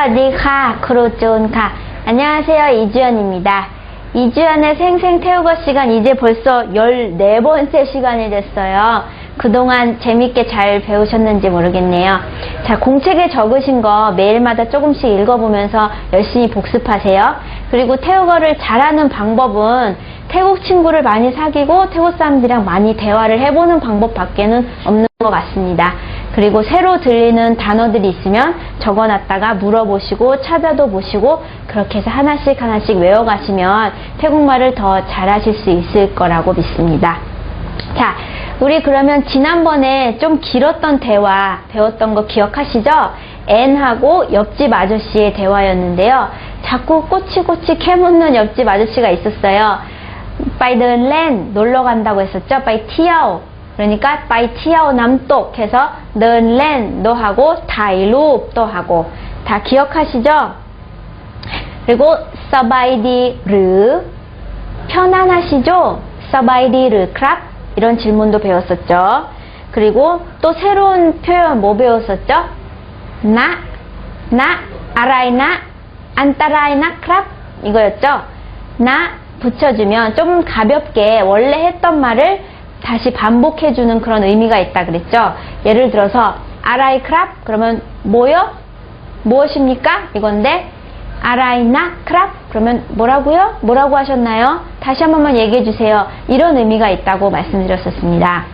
사와디카 크로존 카 안녕하세요 이주연입니다. 이주연의 생생 태우거 시간 이제 벌써 14번째 시간이 됐어요. 그동안 재밌게 잘 배우셨는지 모르겠네요. 자, 공책에 적으신 거 매일마다 조금씩 읽어보면서 열심히 복습하세요. 그리고 태국어를 잘하는 방법은 태국 친구를 많이 사귀고 태국 사람들이랑 많이 대화를 해보는 방법밖에는 없는 것 같습니다. 그리고 새로 들리는 단어들이 있으면 적어놨다가 물어보시고 찾아도 보시고 그렇게 해서 하나씩 하나씩 외워가시면 태국말을 더 잘하실 수 있을 거라고 믿습니다. 자, 우리 그러면 지난번에 좀 길었던 대화 배웠던 거 기억하시죠? 앤하고 옆집 아저씨의 대화였는데요. 자꾸 꼬치꼬치 캐묻는 옆집 아저씨가 있었어요. 바이든랜 놀러 간다고 했었죠? 바이 티아오. 그러니까 바이 티아오 남똑 해서 넌랜도 하고 다이룹도 하고 다 기억하시죠? 그리고 서바이디르 편안하시죠? 서바이디르 크랍 이런 질문도 배웠었죠. 그리고 또 새로운 표현 뭐 배웠었죠? 나, 나, 아라이나, 안따라이나 크랍 이거였죠. 나 붙여주면 좀 가볍게 원래 했던 말을 다시 반복해주는 그런 의미가 있다 그랬죠. 예를 들어서 아라이 크랍 그러면 뭐요? 무엇입니까? 이건데 아라이나 크랍 그러면 뭐라고요? 뭐라고 하셨나요? 다시 한 번만 얘기해 주세요. 이런 의미가 있다고 말씀드렸었습니다.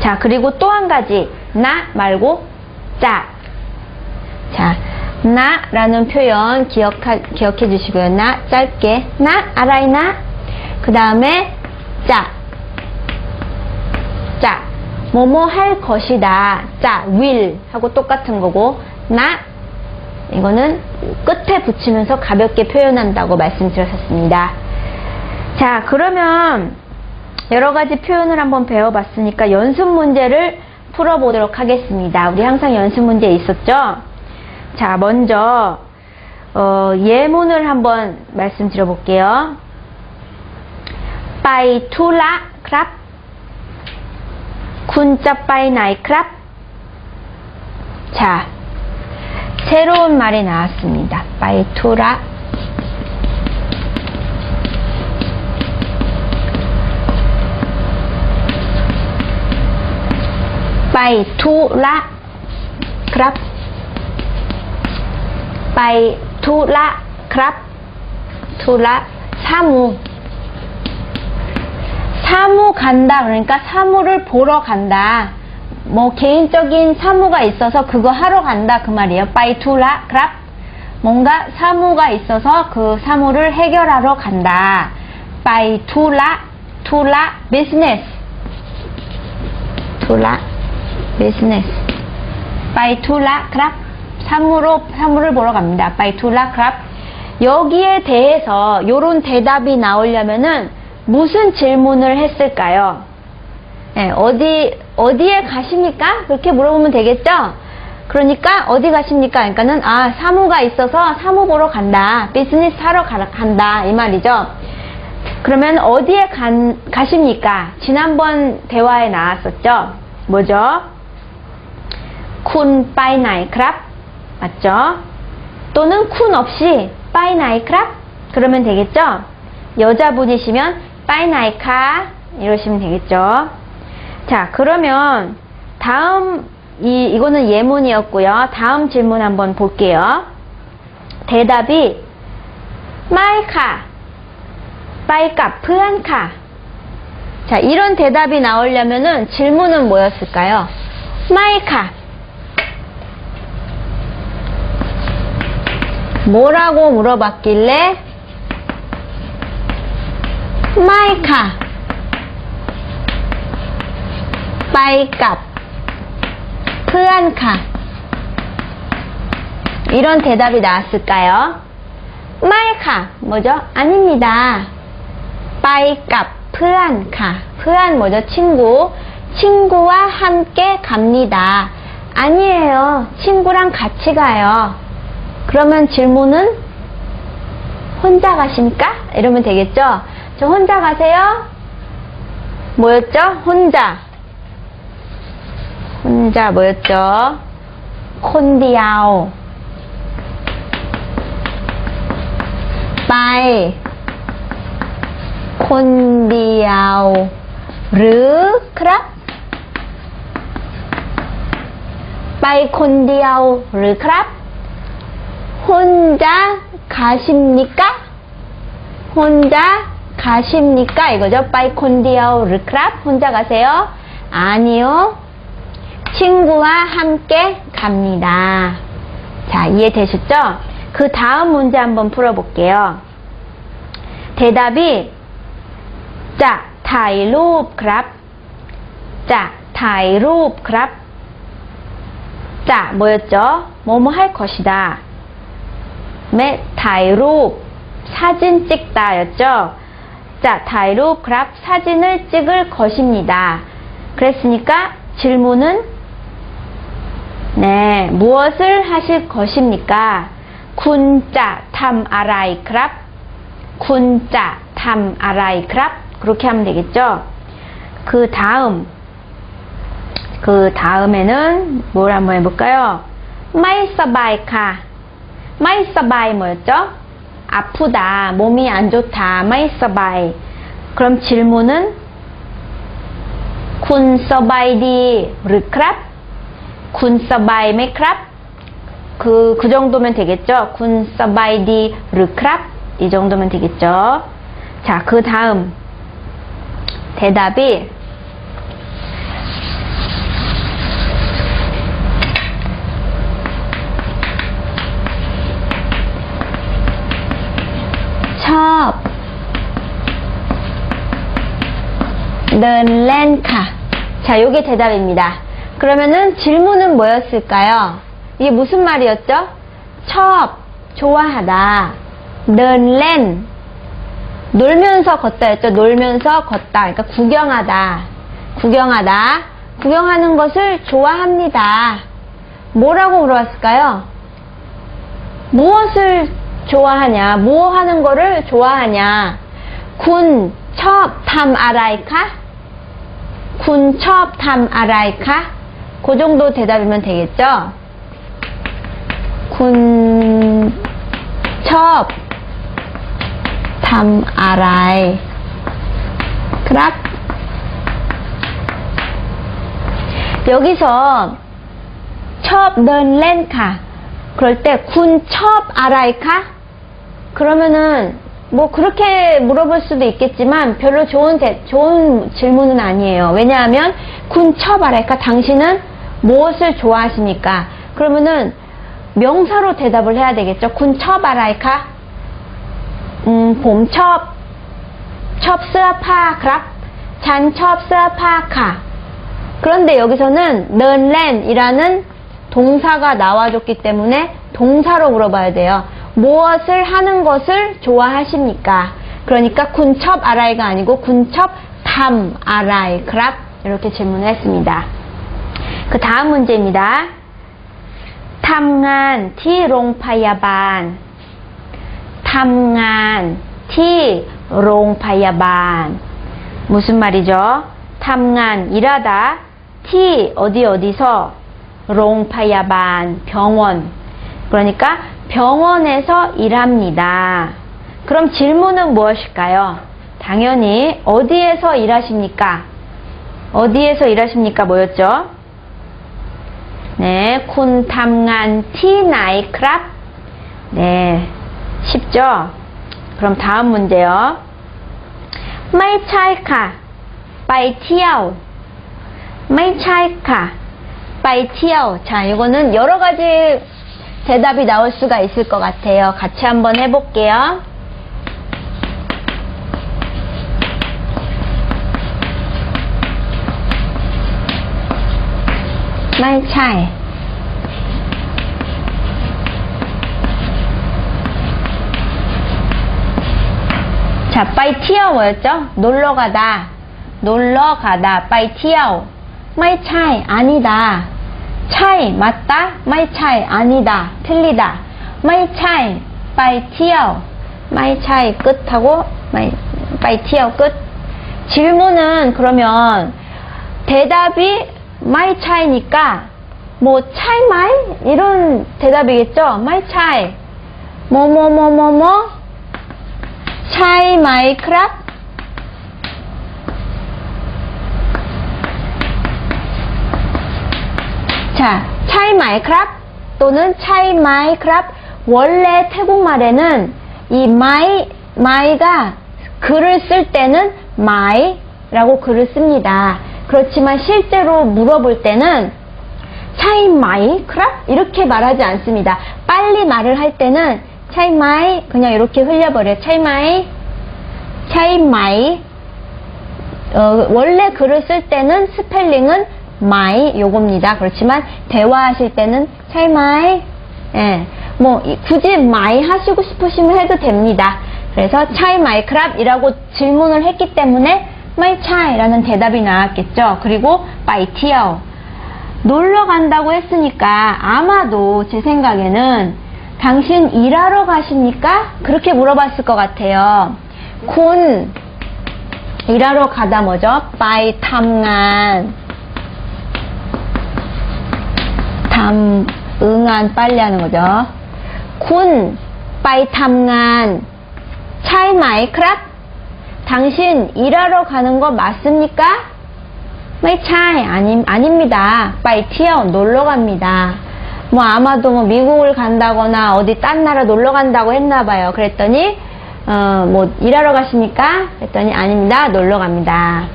자 그리고 또 한 가지 나 말고 짜. 자 나라는 표현 기억하, 기억해 주시고요. 나 짧게 나 아라이나 그 다음에 짜. 짜. 뭐뭐 할 것이다. 짜, will 하고 똑같은 거고 나 이거는 끝에 붙이면서 가볍게 표현한다고 말씀드렸었습니다. 자, 그러면 여러 가지 표현을 한번 배워봤으니까 연습 문제를 풀어보도록 하겠습니다. 우리 항상 연습 문제 있었죠? 자, 먼저 어, 예문을 한번 말씀드려 볼게요. 빠이 투라 크랍 군자 빠이 나이 크랍 자, 새로운 말이 나왔습니다. 빠이 투라. 빠이 투라. 크랍. 빠이 투라. 크랍. 투라. 사무 사무 간다. 그러니까 사무를 보러 간다. 뭐 개인적인 사무가 있어서 그거 하러 간다. 그 말이에요. 빠이 투라 크랍 뭔가 사무가 있어서 그 사무를 해결하러 간다. 빠이 투라 비즈니스 투라 비즈니스 빠이 투라 크랍 사무로 사무를 보러 갑니다. 빠이 투라 크랍 여기에 대해서 요런 대답이 나오려면은 무슨 질문을 했을까요? 예, 어디 어디에 가십니까? 그렇게 물어보면 되겠죠? 그러니까 어디 가십니까? 그러니까는 아 사무가 있어서 사무 보러 간다. 비즈니스 하러 가, 간다 이 말이죠. 그러면 어디에 간, 가십니까? 지난번 대화에 나왔었죠. 뭐죠? 쿤 빠이 나이 크랍 맞죠? 또는 쿤 없이 빠이 나이 크랍 그러면 되겠죠? 여자분이시면 빠이 나이 카 이러시면 되겠죠? 자 그러면 다음 이 이거는 예문이었고요. 다음 질문 한번 볼게요. 대답이 마이카 빠이카 프안카 자 이런 대답이 나오려면은 질문은 뭐였을까요? 마이카 뭐라고 물어봤길래 마이카 빠이값 프안카 이런 대답이 나왔을까요? 마이카 뭐죠? 아닙니다. 빠이값 프안카 프안 뭐죠? 친구 친구와 함께 갑니다. 아니에요. 친구랑 같이 가요. 그러면 질문은 혼자 가십니까? 이러면 되겠죠? 저 혼자 가세요? 뭐였죠? 혼자. 혼자 뭐였죠? 콘디아오. 빠이. 콘디아오. 르, 크랍? 빠이 콘디아오. 르, 크랍? 혼자 가십니까? 혼자 가십니까? 이거죠. 바이콘디아오 르크랍 혼자 가세요? 아니요. 친구와 함께 갑니다. 자, 이해되셨죠? 그 다음 문제 한번 풀어볼게요. 대답이 자, 타이로 크랍. 자, 타이로 크랍. 자, 뭐였죠? 뭐뭐 할 것이다. 네, 매 타이로 사진 찍다였죠. 자, 다이로 그래프 사진을 찍을 것입니다. 그랬으니까 질문은 네, 무엇을 하실 것입니까? 군자 탐 아라이 크랍 군자 탐 아라이 크랍 그렇게 하면 되겠죠? 그 다음 그 다음에는 뭘 한번 해볼까요? 마이 서바이카 마이 서바이 뭐였죠? 아프다, 몸이 안 좋다, 마이서바이. 그럼 질문은 군서바이디 르크랍? 군서바이메크랍? 그, 그 정도면 되겠죠? 군서바이디 르크랍? 이 정도면 되겠죠? 자, 그 다음 대답이 는 렌카 자, 요게 대답입니다. 그러면은 질문은 뭐였을까요? 이게 무슨 말이었죠? 첩, 좋아하다. 는 놀면서 걷다였죠. 놀면서 걷다. 그러니까 구경하다. 구경하다. 구경하는 것을 좋아합니다. 뭐라고 물어봤을까요? 무엇을 좋아하냐? 뭐 하는 거를 좋아하냐? 군, 첩, 탐, 아라이카? 군, 첩, 탐, 아라이카? 그 정도 대답이면 되겠죠? 군, 첩, 탐, 아라이. 그랍? 여기서 첩, 넌, 렌카. 그럴 때, 군, 첩, 아라이카? 그러면은, 뭐 그렇게 물어볼 수도 있겠지만 별로 좋은 대, 좋은 질문은 아니에요. 왜냐하면 군처바랄까 당신은 무엇을 좋아하십니까? 그러면은 명사로 대답을 해야 되겠죠. 군처바랄까 음, 봄첩 첩스파 그랍 잔첩스파 카 그런데 여기서는 는렌이라는 동사가 나와줬기 때문에 동사로 물어봐야 돼요. 무엇을 하는 것을 좋아하십니까? 그러니까 군첩 아라이가 아니고 군첩 담 아라이 그랍 이렇게 질문을 했습니다. 그 다음 문제입니다. 탐간 티롱파야반 탐간 티롱파야반 무슨 말이죠? 탐간 일하다 티 어디 어디서 롱파야반 병원 그러니까 병원에서 일합니다. 그럼 질문은 무엇일까요? 당연히 어디에서 일하십니까? 어디에서 일하십니까? 뭐였죠? 네, 쿤탐간 티나이크랍. 네, 쉽죠? 그럼 다음 문제요. 마이차이카 바이티아오 마이차이카 바이티아오 자 이거는 여러 가지 대답이 나올 수가 있을 것 같아요. 같이 한번 해볼게요. 마이 차이. 자, 빠이 튀어 뭐였죠? 놀러 가다. 놀러 가다. 빠이 튀어. 마이 차이 아니다. 차이 맞다. 마이 차이 아니다. 틀리다. 마이 차이 빠이 튀어. 마이 차이 끝하고 마이 빠이 튀어 끝. 질문은 그러면 대답이 마이 차이니까 뭐 차이 마이 이런 대답이겠죠. 마이 차이 뭐뭐뭐뭐뭐 차이 마이 크랍? 자, 차이 마이 크랍 또는 차이 마이 크랍 원래 태국말에는 이 마이 마이가 글을 쓸 때는 마이라고 글을 씁니다. 그렇지만 실제로 물어볼 때는 차이 마이 크랍 이렇게 말하지 않습니다. 빨리 말을 할 때는 차이 마이 그냥 이렇게 흘려버려요. 차이 마이 차이 마이 어, 원래 글을 쓸 때는 스펠링은 마이 요겁니다. 그렇지만 대화하실 때는 차이 마이 예, 뭐 이- 굳이 마이 하시고 싶으시면 해도 됩니다. 그래서 차이 마이 크랍이라고 질문을 했기 때문에 마이 차이라는 대답이 나왔겠죠. 그리고 바이 티어 놀러 간다고 했으니까 아마도 제 생각에는 당신 일하러 가십니까? 그렇게 물어봤을 것 같아요. 군 일하러 가다 뭐죠? 바이 탐간 탐 응안 빨리 하는 거죠. 군 바이 탐간 차이 마이 크랍 당신 일하러 가는 거 맞습니까? 마이 차이 아님 아닙니다. 빠이 티어 놀러 갑니다. 뭐 아마도 뭐 미국을 간다거나 어디 딴 나라 놀러 간다고 했나 봐요. 그랬더니 어 뭐 일하러 가십니까? 그랬더니 아닙니다. 놀러 갑니다.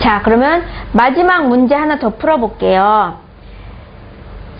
자, 그러면 마지막 문제 하나 더 풀어 볼게요.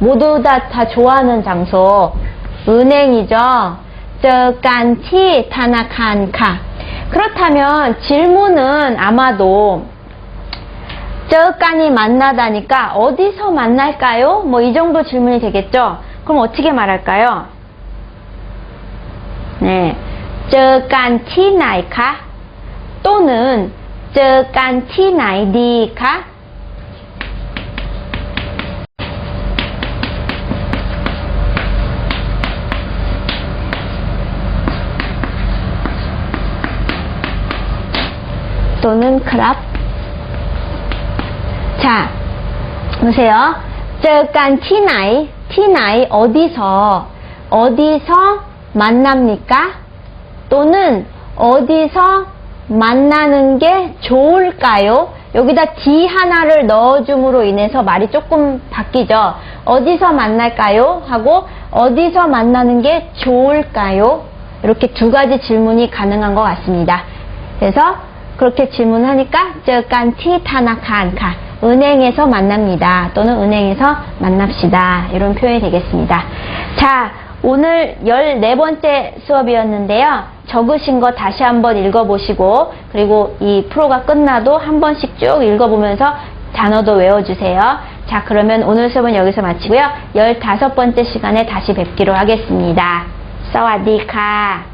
모두 다, 다 좋아하는 장소. 은행이죠. 저간티 타나칸카. 그렇다면 질문은 아마도 저간이 만나다니까 어디서 만날까요? 뭐 이 정도 질문이 되겠죠. 그럼 어떻게 말할까요? 네. 저간티 나이카 또는 저간티 나이디카 또는 크랍. 자, 보세요. 저간 티나이, 티나이 어디서, 어디서 만납니까? 또는 어디서 만나는 게 좋을까요? 여기다 D 하나를 넣어줌으로 인해서 말이 조금 바뀌죠. 어디서 만날까요? 하고 어디서 만나는 게 좋을까요? 이렇게 두 가지 질문이 가능한 것 같습니다. 그래서 그렇게 질문하니까 저간티 타나칸카 은행에서 만납니다. 또는 은행에서 만납시다. 이런 표현이 되겠습니다. 자, 오늘 14번째 수업이었는데요. 적으신 거 다시 한번 읽어보시고 그리고 이 프로가 끝나도 한 번씩 쭉 읽어보면서 단어도 외워주세요. 자, 그러면 오늘 수업은 여기서 마치고요. 15번째 시간에 다시 뵙기로 하겠습니다. 서와디카.